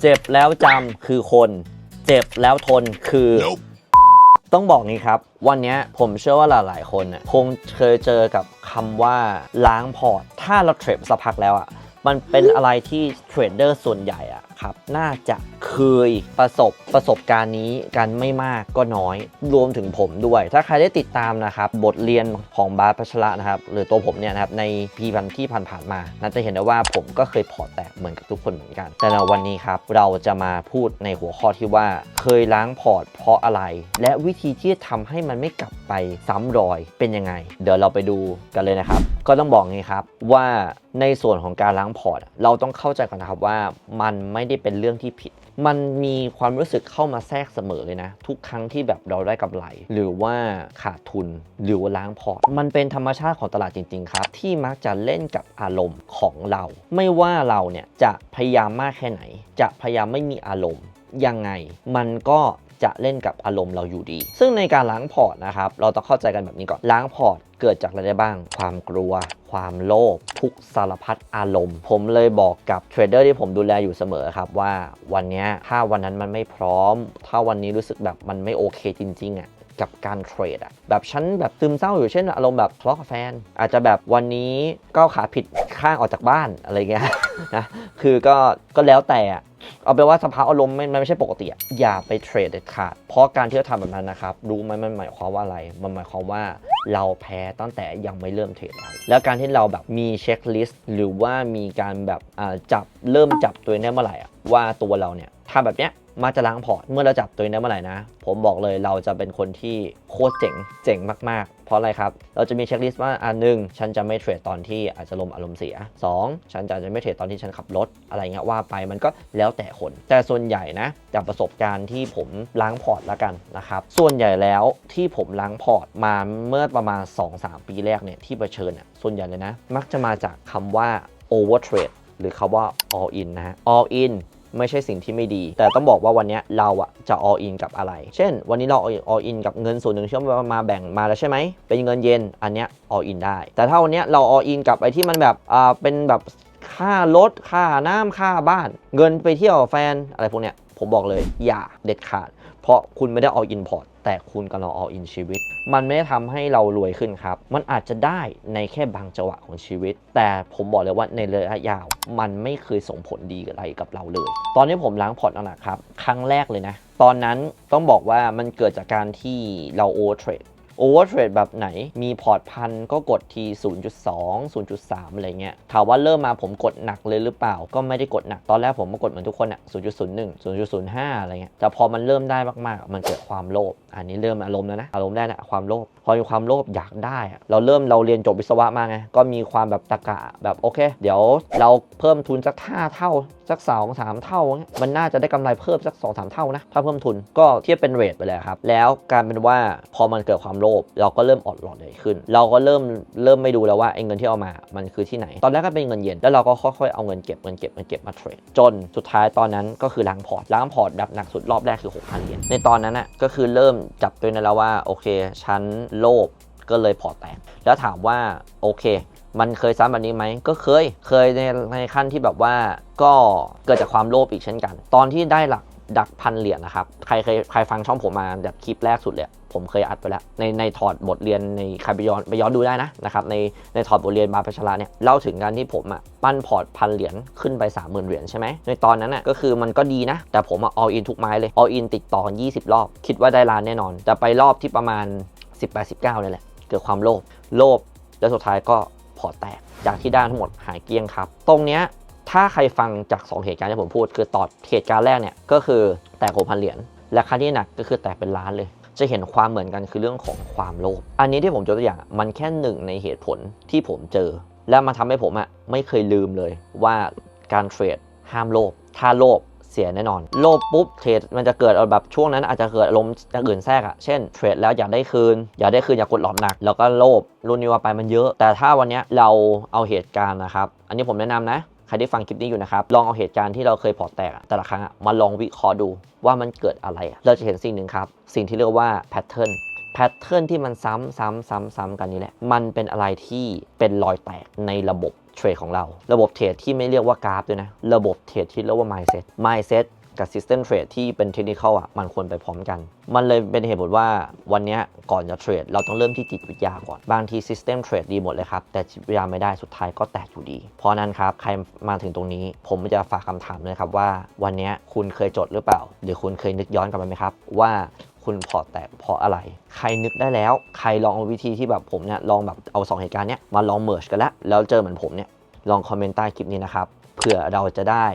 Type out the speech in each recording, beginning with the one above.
เจ็บแล้วจำคือคน เจ็บแล้วทนคือ Nope. ต้องบอกนี้ครับ วันเนี้ยผมเชื่อว่าหลาย ๆ คนน่ะคงเคยเจอกับคำว่าล้างพอร์ต ถ้าเราเทรดสักพักแล้วอะ มันเป็นอะไรที่เทรดเดอร์ส่วนใหญ่อะครับ น่าจะเคยประสบประสบการณ์นี้กันไม่มากก็น้อย รวมถึงผมด้วย ถ้าใครได้ติดตามนะครับบทเรียนของบาสพัชระนะครับหรือตัวผมเนี่ยนะครับในพีพันที่ผ่านๆมาน่าจะเห็นได้ว่าผมก็เคยพอร์ตแตกเหมือนกับทุกคนเหมือนกัน แต่ในวันนี้ครับเราจะมาพูดในหัวข้อที่ว่าเคยล้างพอร์ตเพราะอะไร และวิธีที่จะทำให้มันไม่กลับไปซ้ำรอยเป็นยังไง เดี๋ยวเราไปดูกันเลยนะครับ ก็ต้องบอกงี้ครับว่าในส่วนของการล้างพอร์ตเราต้องเข้าใจก่อนนะครับว่ามันไม่ได้เป็นเรื่องที่ผิด มันมีความรู้สึกเข้ามาแทรกเสมอเลยนะ ทุกครั้งที่แบบเราได้กำไร หรือว่าขาดทุนหรือว่าล้างพอร์ตมันเป็นธรรมชาติของตลาดจริง ๆ ครับ ที่มักจะเล่นกับอารมณ์ของเรา ไม่ว่าเราเนี่ยจะพยายามมากแค่ไหน จะพยายามไม่มีอารมณ์ยังไงมันก็ จะเล่นกับอารมณ์เราอยู่ดี ซึ่งในการล้างพอร์ตนะครับเราต้องเข้าใจกันแบบนี้ก่อนล้างพอร์ตเกิดจากอะไรได้บ้าง ความกลัว ความโลภ ทุกสารพัดอารมณ์ ผมเลยบอกกับเทรดเดอร์ที่ผมดูแลอยู่เสมอครับว่าวันนี้ถ้าวันนั้นมันไม่พร้อม ถ้าวันนี้รู้สึกแบบมันไม่โอเคจริงๆอะกับการเทรดอะแบบฉันแบบซึมเศร้าอยู่เช่นอารมณ์แบบทะเลาะกับแฟน อาจจะแบบวันนี้ก้าวขาผิดข้างออกจากบ้านอะไรเงี้ยนะคือก็ก็แล้วแต่ เอาเป็นว่าสภาพอารมณ์ไม่มันไม่ใช่ปกติอะอย่าไปเทรดเด็ดขาด เพราะการที่เราทำแบบนั้นนะครับ รู้ไหมมันหมายความว่าอะไร มันหมายความว่าเราแพ้ตั้งแต่ยังไม่เริ่มเทรดแล้ว แล้วการที่เราแบบมีเช็คลิสต์หรือว่ามีการแบบอ่าจับเริ่มจับตัวเองได้เมื่อไหร่อะว่าตัวเราเนี่ยทำแบบเนี้ย มาจะล้างพอร์ต เมื่อเราจับตัวเองได้เมื่อไหร่นะ ผมบอกเลยเราจะเป็นคนที่โคตรเจ๋ง เจ๋งมาก ๆ เพราะอะไรครับ เราจะมีเช็คลิสต์ว่าอันหนึ่งฉันจะไม่เทรดตอนที่อาจจะลมณ์อารมณ์เสีย 2 ฉันจะจะไม่เทรดตอนที่ฉันขับรถ อะไรเงี้ยว่าไปมันก็แล้วแต่คน แต่ส่วนใหญ่นะจากประสบการณ์ที่ผมล้างพอร์ตแล้วกันนะครับ ส่วนใหญ่แล้วที่ผมล้างพอร์ตมาเมื่อประมาณ 2-3 ปีแรกเนี่ยที่เผชิญอะส่วนใหญ่เลยนะ มักจะมาจากคำว่า over trade หรือคำว่า all in นะฮะ all in ไม่ใช่สิ่งที่ไม่ดี แต่ต้องบอกว่าวันนี้เราอะจะ all in กับอะไร เช่น วันนี้เรา all in กับเงินส่วนหนึ่งที่เรามาแบ่งมาแล้วใช่ไหม เป็นเงินเย็น อันเนี้ย all in ได้ แต่ถ้าวันนี้เรา all in กับไอ้ที่มันแบบ อ่า เป็นแบบค่ารถ ค่าน้ำค่าบ้าน เงินไปเที่ยวแฟน อะไรพวกเนี้ย ผมบอกเลย อย่าเด็ดขาด เพราะคุณไม่ได้ all in พอร์ตแต่คุณกำลัง all in ชีวิต มันไม่ได้ทำให้เรารวยขึ้นครับ มันอาจจะได้ในแค่บางจังหวะของชีวิต แต่ผมบอกเลยว่าในระยะยาว มันไม่เคยส่งผลดีอะไรกับเราเลย ตอนนี้ผมล้างพอร์ตหนักครับ ครั้งแรกเลยนะ ตอนนั้นต้องบอกว่ามันเกิดจากการที่เราโอเวอร์เทรด โอเวอร์เทรดแบบไหน มีพอร์ตพันก็กดที 0.2 0.3 อะไรเงี้ย ถามว่าเริ่มมาผมกดหนักเลยหรือเปล่า ก็ไม่ได้กดหนัก ตอนแรกผมก็กดเหมือนทุกคนอะ0.01 0.05 อะไรเงี้ย แต่พอมันเริ่มได้มากๆ มันเกิดความโลภ อันนี้เริ่มอารมณ์แล้วนะ อารมณ์ได้นะความโลภ พอมีความโลภอยากได้อะเราเริ่มเราเรียนจบวิศวะมาไง ก็มีความแบบตะกะแบบโอเค เดี๋ยวเราเพิ่มทุนสัก 5 เท่าสัก2 3 เท่าเงี้ยมันน่าจะได้กำไรเพิ่มสัก 2 3 เท่านะ ถ้าเพิ่มทุนก็เทียบเป็นเรทไปเลยครับ แล้วการเป็นว่าพอมันเกิดความโลภ เราก็เริ่มอดหลอดเลยขึ้น เราก็เริ่มเริ่มไม่ดูแล้วว่าไอ้เงินที่เอามา มันคือที่ไหน ตอนแรกก็เป็นเงินเย็น แล้วเราก็ค่อยๆเอาเงินเก็บเงินเก็บเงินเก็บมาเทรด จนสุดท้ายตอนนั้นก็คือล้างพอร์ต ล้างพอร์ตแบบหนักสุดรอบแรกคือ6,000เหรียญ ในตอนนั้นน่ะก็คือเริ่มจับตัวในแล้วว่าโอเคฉันโลภก็เลยพอร์ตแตก แล้วถามว่าโอเค มันเคยซ้ำแบบนี้ไหม ก็เคย เคยในในขั้นที่แบบว่าก็เกิดจากความโลภอีกเช่นกัน ตอนที่ได้หลัก ดักพันเหรียญนะครับ ใครเคยใครฟังช่องผมมาแบบคลิปแรกสุดเลย ผมเคยอัดไปแล้ว ในในถอดบทเรียนในใครไปย้อนไปย้อนดูได้นะนะครับ ในในถอดบทเรียนบาปชระเนี่ยเล่าถึงการที่ผมอะปั้นพอร์ตพันเหรียญขึ้นไป 30,000 เหรียญใช่ไหมในตอนนั้นอะก็คือมันก็ดีนะ แต่ผมอะ all in ทุกไม้เลย all in ติดต่อกัน20 รอบ คิดว่าได้ล้านแน่นอน แต่ไปรอบที่ประมาณ 18-19เนี่ยแหละเกิดความโลภโลภแล้วสุดท้ายก็พอร์ตแตกจากที่ได้ทั้งหมดหายเกลี้ยงครับ ตรงเนี้ย ถ้าใครฟังจาก 2 เหตุการณ์ที่ผมพูด คือตอนเหตุการณ์แรกเนี่ยก็คือแตกหกพันเหรียญและครั้งที่หนักก็คือแตกเป็นล้านเลย จะเห็นความเหมือนกันคือเรื่องของความโลภอันนี้ที่ผมยกตัวอย่างมันแค่หนึ่งในเหตุผลที่ผมเจอ แล้วมันทำให้ผมอะไม่เคยลืมเลยว่าการเทรดห้ามโลภถ้าโลภเสียแน่นอน โลภปุ๊บเทรดมันจะเกิดแบบช่วงนั้นอาจจะเกิดอารมณ์อย่างอื่นแทรกอะเช่นเทรดแล้วอยากได้คืน อยากได้คืนอยากกดหลอมหนัก แล้วก็โลภรุ่นนี้ว่าไปมันเยอะ แต่ถ้าวันนี้เราเอาเหตุการณ์นะครับ อันนี้ผมแนะนำนะ ใครที่ฟังคลิปนี้อยู่นะครับ ลองเอาเหตุการณ์ที่เราเคยพอร์ตแตกแต่ละครั้งมาลองวิเคราะห์ดูว่ามันเกิดอะไร เราจะเห็นสิ่งหนึ่งครับ สิ่งที่เรียกว่าแพทเทิร์นแพทเทิร์นที่มันซ้ำซ้ำซ้ำซ้ำกันนี่แหละ มันเป็นอะไรที่เป็นรอยแตกในระบบเทรดของเรา ระบบเทรดที่ไม่เรียกว่ากราฟด้วยนะ ระบบเทรดที่เรียกว่า mindset mindset กับ system trade ที่เป็นเทคนิคอะมันควรไปพร้อมกัน มันเลยเป็นเหตุผลว่าวันนี้ก่อนจะเทรดเราต้องเริ่มที่จิตวิทยาก่อน บางที system trade ดีหมดเลยครับ แต่จิตวิทยาไม่ได้สุดท้ายก็แตกอยู่ดี เพราะนั้นครับ ใครมาถึงตรงนี้ ผมจะฝากคำถามเลยครับว่า วันนี้คุณเคยจดหรือเปล่า หรือคุณเคยนึกย้อนกลับไปไหมครับ ว่าคุณพอแตกเพราะอะไร ใครนึกได้แล้ว ใครลองเอาวิธีที่แบบผมเนี่ยลองแบบเอาสองเหตุการณ์เนี้ยมาลองเมิร์ชกันแล้ว แล้วเจอเหมือนผมเนี่ยลองคอมเมนต์ใต้คลิปนี้นะครับ เผื่อเราจะได้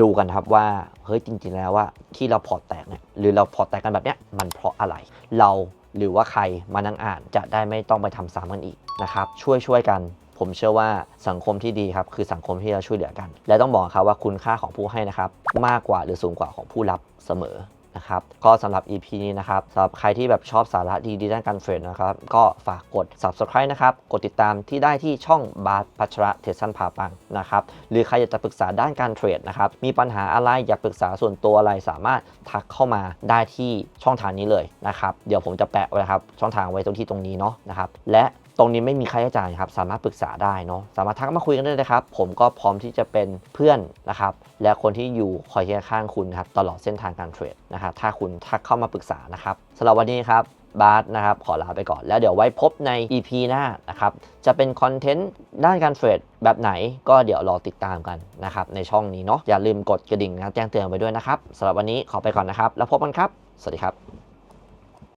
ดูกันครับว่าเฮ้ยจริง ๆ แล้วว่าที่เราพอร์ตแตกเนี่ยหรือเราพอร์ตแตกกันแบบเนี้ยมันเพราะอะไร เราหรือว่าใครมานั่งอ่านจะได้ไม่ต้องไปทำซ้ำกันอีกนะครับช่วยช่วยๆกันผมเชื่อว่าสังคมที่ดีครับคือสังคมที่เราช่วยเหลือกัน และต้องบอกครับว่าคุณค่าของผู้ให้นะครับมากกว่าหรือสูงกว่าของผู้รับเสมอ นะครับก็สำหรับ EP นี้นะครับสำหรับใครที่แบบชอบสาระดีๆด้านการเทรดนะครับ ก็ฝากกด subscribe นะครับ กดติดตามที่ได้ที่ช่องบาสพัชระเทสันพาปังนะครับหรือใครอยากจะปรึกษาด้านการเทรดนะครับมีปัญหาอะไรอยากปรึกษาส่วนตัวอะไรสามารถทักเข้ามาได้ที่ช่องทางนี้เลยนะครับเดี๋ยวผมจะแปะไว้ครับช่องทางไว้ตรงที่ตรงนี้เนาะนะครับและ ตรงนี้ไม่มีค่าใช้จ่ายครับสามารถปรึกษาได้เนาะสามารถทักมาคุยกันได้เลยครับ ผมก็พร้อมที่จะเป็นเพื่อนนะครับและคนที่อยู่คอยเคียงข้างคุณครับตลอดเส้นทางการเทรดนะครับถ้าคุณทักเข้ามาปรึกษานะครับสำหรับวันนี้ครับบาสนะครับขอลาไปก่อนแล้วเดี๋ยวไว้พบใน EP หน้านะครับจะเป็นคอนเทนต์ด้านการเทรดแบบไหนก็เดี๋ยวรอติดตามกันนะครับในช่องนี้เนาะอย่าลืมกดกระดิ่งนะแจ้งเตือนไว้ด้วยนะครับสำหรับวันนี้ขอไปก่อนนะครับ แล้วพบกันครับ สวัสดีครับ